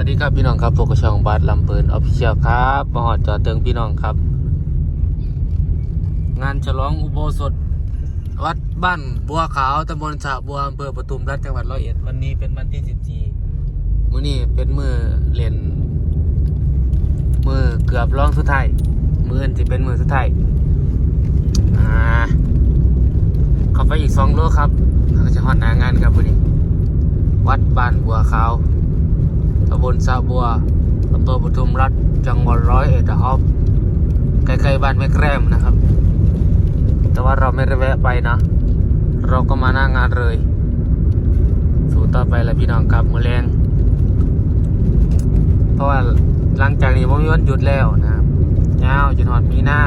วัสดีครับพี่น้องครับพวกกระช่องบาสลำเพลินออฟฟิเชียลครับมาหอดจอดเติงพี่น้องครับ งานฉลองอุโบสถ วัดบ้านบัวขาวตำบลสะบัวอำเภอปทุมรัฐจังหวัดร้อยเอ็ดวันนี้เป็นวันที่สิบสี่มื้อนี้เป็นมือเรียนมือเกือบร้องสุดท้ายมืออื่นจะเป็นมือสุดท้ายอ่าข้าไปอีกสองโลครับแล้วก็จะฮอดหนางานครับวันนี้ วัดบ้านบัวขาว ตำบลสระบัวอำเภอปทุมรัฐจังหวัดร้อยเอ็ดนะครับใกล้ๆบ้านแม่แกล้มนะครับ แต่ว่าเราไม่ได้แวะไปนะ เราก็มาหน้างานเลย สู่ต่อไปแล้วพี่น้องครับมือแรงเพราะว่าหลังจากนี้ผมมีวันหยุดแล้วนะครับยาวจนหอดมีหน้า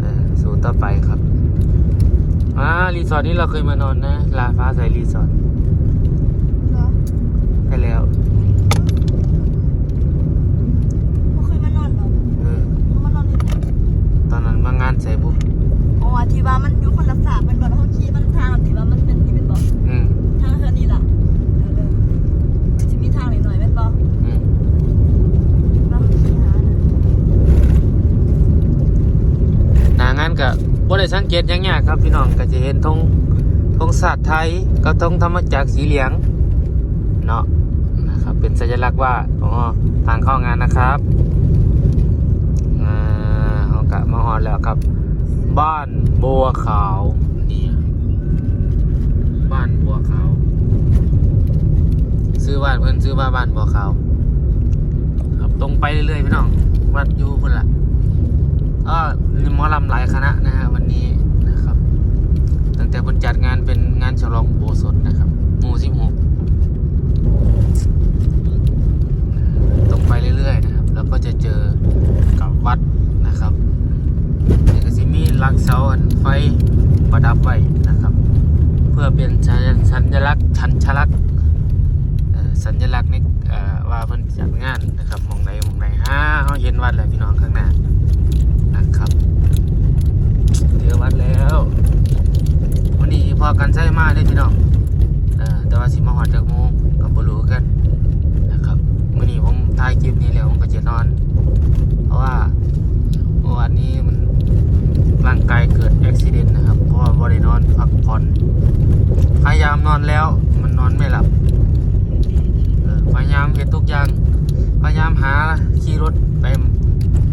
เออสู่ต่อไปครับอ่ารีสอร์ทนี้เราเคยมานอนนะลาฟ้าใสรีสอร์ทเหรอใช่แล้ว เขาเคยมานอนเหรอ เออ เขามานอนที่ไหน ตอนนั้นมางานใส่ปุ๊บ อ๋อที่ว่ามันอยู่คนรักษาเป็นบ่แล้วเขาขี่มันทางที่ว่ามันเป็นที่เป็นบ่ อืม ทางเธอนี่ล่ะเออเออที่มีทางหน่อยๆเป็นบ่ อืม แล้วเขาขี่หาน่ะ หนางานกั บบ่ได้สังเกตหยังยากครับพี่น้องก็จะเห็นธงธงศาสตร์ไทยกับธงธรรมจักรสีเหลืองเนาะนะครับเป็นสัญลักษณ์ว่าอ๋อทางเข้างานนะครับอ่าเฮากะมาฮอดแล้วครับ บ้านบัวขาวนี่บ้านบัวขาวซื้อบ้านเพิ่นซื้อว่าบ้านบัวขาวครับตรงไปเรื่อยๆพี่น้องวัดอยู่พุ่นละ ก็มีหมอลำหลายคณะนะฮะวันนี้นะครับ ตั้งแต่บนจัดงานเป็นงานฉลองโบสถนะครับหมู่สิบหกตรงไปเรื่อยๆนะครับ แล้วก็จะเจอกับวัดนะครับนี่ก็สิมีลักเสาอันไฟประดับไว้นะครับ เพื่อเป็นสัญสญลักษณ์ชันชลักษณ์สัญลักษณ์นี่ว่าเพิ่นจัดงานนะครับหมองใดหมองใดฮ่าเขาเห็นวัดแล้วพี่น้องข้างหน้า อวัดแล้ววันนี้พอกันใช้มาได้พี่น้องเอ่อแต่ว่าสิมาหอดจากโมงกับบรู้กันนะครับวันนี้ผมถ่ายคลิปนี้แล้วผมก็จะนอน เพราะว่าเมื่อวานนี้มันร่างกายเกิดอุบิเหตุนะครับ เพราะว่าบรินอนพักผ่อนพยายามนอนแล้วมันนอนไม่หลับเออพยายามเห็นทุกอย่าง พยายามหาขี่รถไป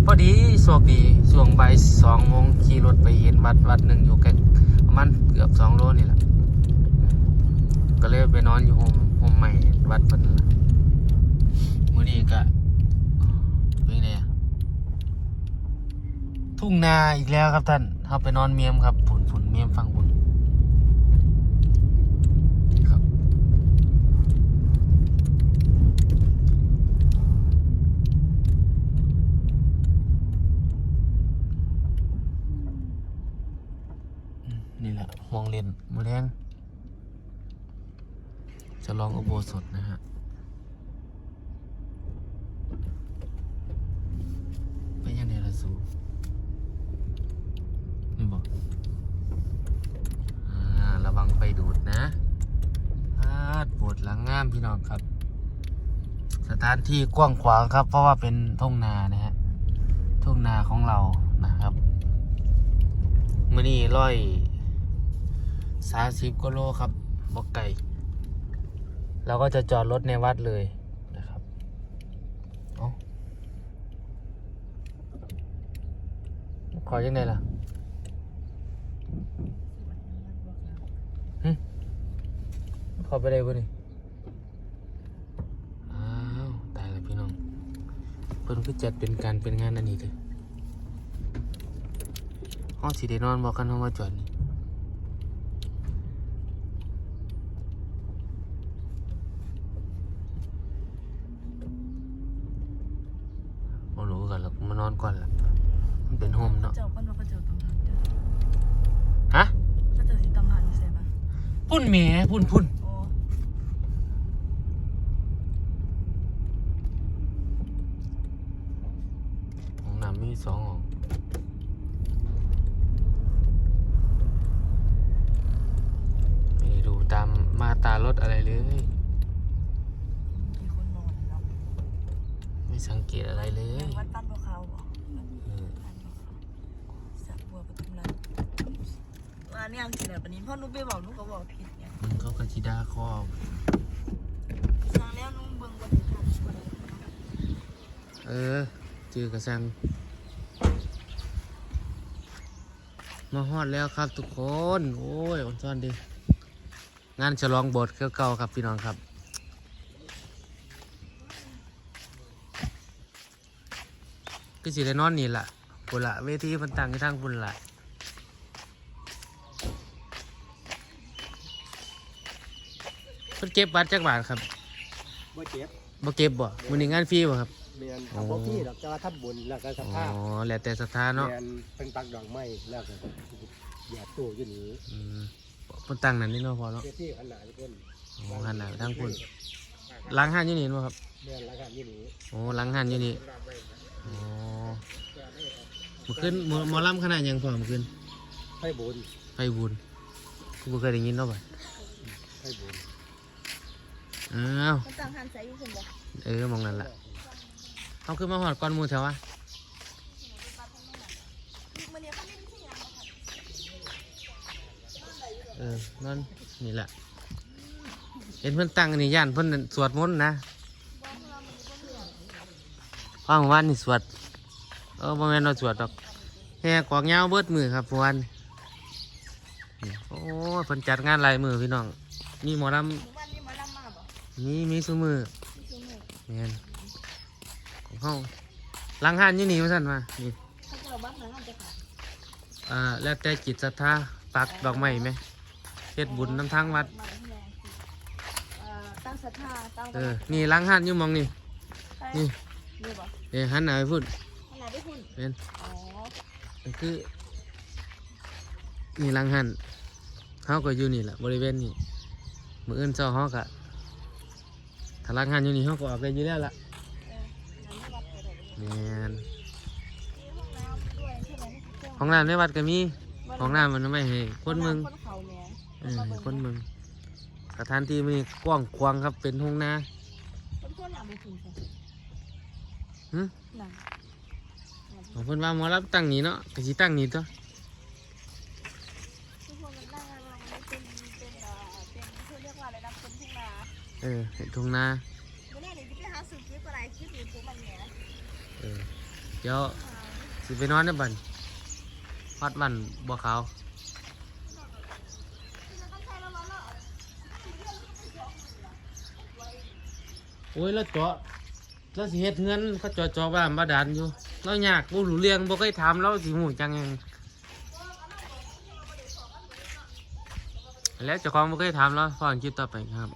พอดี โชคดีช่วงบ่ายสองโมงขี่รถไปเห็นวัดวัดหนึ่งอยู่ใกล้ประมาณเกือบสองโลนี่แหละ ก็เลยไปนอนอยู่โฮมโฮมใหม่วัดเพิ่นมื้อนี้ก็เป็นไงทุ่งนาอีกแล้วครับท่านเราไปนอนเมียมครับผุนผุนเมียมฟังผุนครับ นี่แหละมองเรียนมือแรงจะลองอุโบสถนะฮะไปยังไงล่ะสูนี่บอกอ่าระวังไฟดูดนะพาดปวดหลังงามพี่น้องครับ สถานที่กว้างขวางครับ เพราะว่าเป็นทุ่งนานะฮะ ทุ่งนาของเรานะครับมื่อนี้ร้อย สามสิบกิโลครับบอกไก่เราก็จะจอดรถในวัดเลยนะครับอขอยังไงล่ะขอไปได้ป่ะนี่อ้าวตายแล้วพี่น้อง เพิ่นคือจัดเป็นการเป็นงานอันนี้เถอะห้องสีเดนอนบอกกันห้องว่าจอดนี่บ่รู้กันแล้วมานอนก่อนละมันเป็นโฮมเนาะ เจ้าคนว่าเขาเจ้าต้องหันเจ้า ฮะ เขาเจ้าสิต้องหันใช่ปะ พุ่นแหมพุ่นพุ่นโอ้ห้องน้ำมีสองห้องไม่ได้ดูตามมาตารถอะไรเลยมีคนนอนเนาะสังเกตอะไรเลย วัดบ้านบัวขาวบอกอืมบ้านบัวขาวสระบัวปทุมรัตน์ว่าเนี่ยอังกฤษแบบนี้พ่อนุ๊กไปบอกนุ๊กก็บอกผิดไงมึงเขากระชิดาคอสั่งแล้วนุ๊กเบิ่งบนทางบนเออจือกระสังมาฮอดแล้วครับทุกคน โอ้ยอ่อนซ้อนดีงานฉลองโบสถ์เก่าๆครับพี่น้องครับก็สิได้นอนนี่ล่ะบุนละเวทีมันตั้งที่ทางบุนละ เพิ่นเก็บบัตรจักบาทครับบ่เจ็บบ่เก็บบ่มื้อนี้งานฟรีบ่ครับเรียนโอ้ทำบ่พี่ดอกจะว่าทับบุญแล้วก็สอ๋ภาพอแล้วแต่ศรัทธาเนาะเรียนเป็นปักดอกไม้แล้วก็หยาดตู้อยู่นี่อืมเพิ่นตั้งนั่นนี่เนาะพอเนาะเจ้าที่ขนาดนี้เพิ่นโอ้หันหน้าไปทางพุ่นล้างหันอยู่นี่เนาะครับเรียนแล้วก็อยู่นี่โอ้ล้างหันอยู่นี่อ๋อมื้อคืนหมอหมอลำขนาดหยังพอมื้อคืนให้บุญไปบุญกูบ่เคยได้ยินเนาะบัดให้บุญ อ้าวมันต่างหันใส่อยู่คนบอกเออมองนั่นล่ะเอาขึ้นมาหอดก่อนหมู่แถววะมันเนี่ยเขาเล่นที่ยังเออนั่นนี่แหละเห็นเพิ่นตั้งอันนี่ย่านเพิ่นนั่นสวดมนต์นะฟังวันนี่สวดเออบ่แม่นเราสวดดอกแห่กวางยาวเบิดมือครับพวันนี่โอ้ยเพิ่นจัดงานหลายมือพี่น้อง มีหมอลหมู่บ้านนี้มาดำมาบอกำ มีมีซุมือที่ซื้อหมูแม่นของเฮาหลังหันอยู่นี่ว่าซั่นมานี่ถ้าเจอบ้านไหนมันจะขาดอ่าแล้วแต่จิตศรัทธาปักดอกไม้ไหมเฮ็ดบุญนำทางวัดมาที่แรงเอ่อตั้งศรัทธาตั้งเออ นี่หลังหันอยู่หมองนี่ นี่ นี่บอกเดี๋ยวหันหน้าไปพูดขนาดได้คุณเป็นอ๋อก็คือ นี่หลังหันเขาก็อยู่นี่แหละบริเวณนี้มืออื่นเจ้าเขาก็ ถ้าหลังหันอยู่นี่เขาก็ออกได้อยู่แล้วล่ะเอองั้นไม่วัดไปเลยแมนมีห้องน้ำด้วยใช่ไหมห้องน้ำในวัดก็มีห้องน้ำมันไม่ให้คนเมึงคนเขาเนี่ยเออให้คนเมึงสถานที่มีกว้างขวางครับเป็นห้องนาคนคนหนาบุญใช่หึหนังของเพิ่นว่าหมอรับตั้งนี่เนาะก็สิตั้งนี่ตัว ทุกคนมันนั่งอะไรมันเป็นเป็นเอ่อเป็นเขาเรียกว่าอะไรนะเป็นทุ่งนาเออเห็นทุ่งนาเมื่อไหร่จะไปหาซื้อคลิปอะไรคลิปยูทูบมันเนี่ยเออเดี๋ยวสิไปนอนในบันวัดบันบัวขาวโอ้ยแล้วเจาะแล้วสิเฮ็ดเงินเขาเจาะเจาะบ้านบาดาลอยู่เราอยากบ่รู้เรื่องบ่เคยถามเราสิหูจังยังแล้วเจ้าของบ่เคยถามเราฟังคลิปต่อไปครับ